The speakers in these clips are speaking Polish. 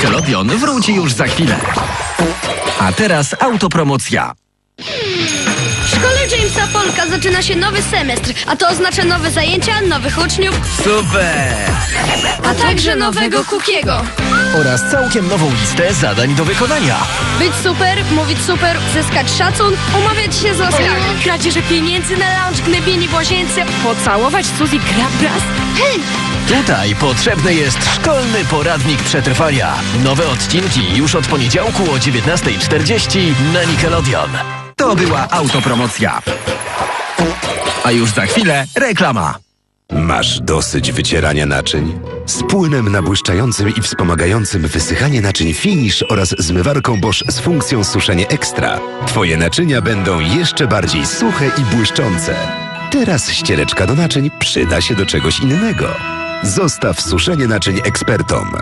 Nickelodeon wróci już za chwilę. A teraz autopromocja. W szkole Jamesa Polka zaczyna się nowy semestr, a to oznacza nowe zajęcia, nowych uczniów, Super! a także nowego Kukiego. Oraz całkiem nową listę zadań do wykonania. Być super, mówić super, zyskać szacun, umawiać się z laskami. Kradzieże pieniędzy na lounge, gnębienie w łazience, pocałować Suzy Grabras. Tutaj potrzebny jest szkolny poradnik przetrwania. Nowe odcinki już od poniedziałku o 19.40 na Nickelodeon. To była autopromocja. A już za chwilę reklama. Masz dosyć wycierania naczyń? Z płynem nabłyszczającym i wspomagającym wysychanie naczyń Finish oraz zmywarką Bosch z funkcją suszenie ekstra. Twoje naczynia będą jeszcze bardziej suche i błyszczące. Teraz ściereczka do naczyń przyda się do czegoś innego. Zostaw suszenie naczyń ekspertom.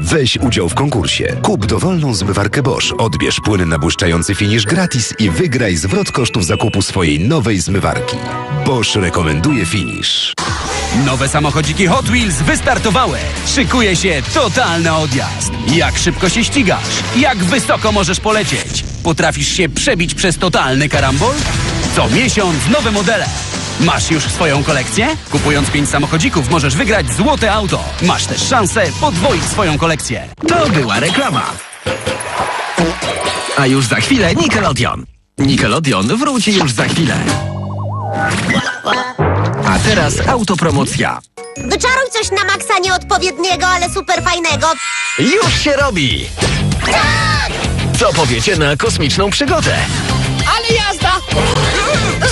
Weź udział w konkursie. Kup dowolną zmywarkę Bosch, odbierz płyn nabłyszczający Finish gratis i wygraj zwrot kosztów zakupu swojej nowej zmywarki. Bosch rekomenduje Finish. Nowe samochodziki Hot Wheels wystartowały. Szykuje się totalny odjazd. Jak szybko się ścigasz? Jak wysoko możesz polecieć? Potrafisz się przebić przez totalny karambol? Co miesiąc nowe modele. Masz już swoją kolekcję? Kupując 5 samochodzików możesz wygrać złote auto. Masz też szansę podwoić swoją kolekcję. To była reklama. A już za chwilę Nickelodeon. Nickelodeon wróci już za chwilę. A teraz autopromocja. Wyczaruj coś na maksa nieodpowiedniego, ale super fajnego. Już się robi! Co powiecie na kosmiczną przygodę? Ale jazda!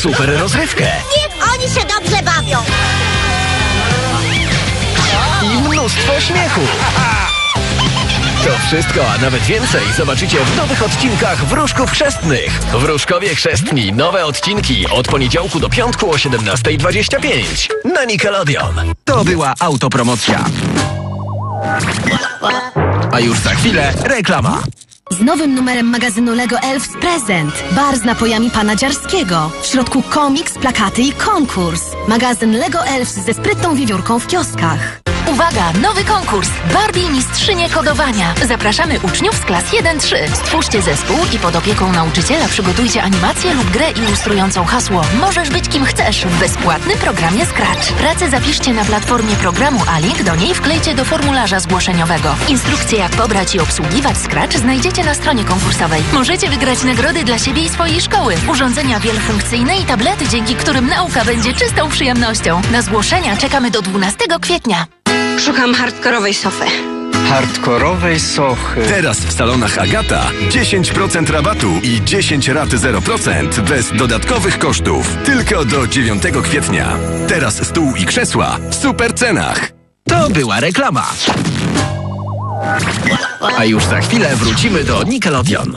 Super rozrywkę Się dobrze bawią. i mnóstwo śmiechu. To wszystko, a nawet więcej zobaczycie w nowych odcinkach Wróżków Chrzestnych. Wróżkowie Chrzestni. Nowe odcinki od poniedziałku do piątku o 17.25 na Nickelodeon. To była autopromocja. A już za chwilę reklama. Z nowym numerem magazynu LEGO Elves prezent. Bar z napojami pana Dziarskiego. W środku komiks, plakaty i konkurs. Magazyn LEGO Elves ze sprytną wiewiórką w kioskach. Uwaga, nowy konkurs. Barbie Mistrzynie Kodowania. Zapraszamy uczniów z klas 1-3. Stwórzcie zespół i pod opieką nauczyciela przygotujcie animację lub grę ilustrującą hasło Możesz być kim chcesz w bezpłatnym programie Scratch. Pracę zapiszcie na platformie programu, a link do niej wklejcie do formularza zgłoszeniowego. Instrukcje jak pobrać i obsługiwać Scratch znajdziecie na stronie konkursowej. Możecie wygrać nagrody dla siebie i swojej szkoły, urządzenia wielofunkcyjne i tablety, dzięki którym nauka będzie czystą przyjemnością. Na zgłoszenia czekamy do 12 kwietnia. Szukam hardkorowej sofy. hardkorowej sochy. Teraz w salonach Agata 10% rabatu i 10 rat 0% bez dodatkowych kosztów. Tylko do 9 kwietnia. Teraz stół i krzesła w super cenach. To była reklama. A już za chwilę wrócimy do Nickelodeon.